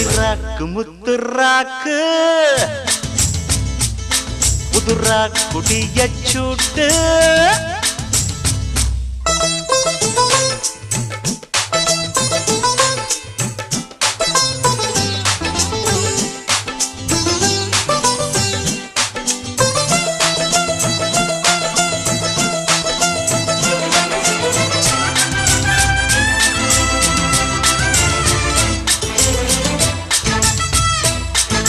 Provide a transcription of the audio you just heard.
சிராக்கு முத்துராக்கு. புதுரா குடிய சூட்டு.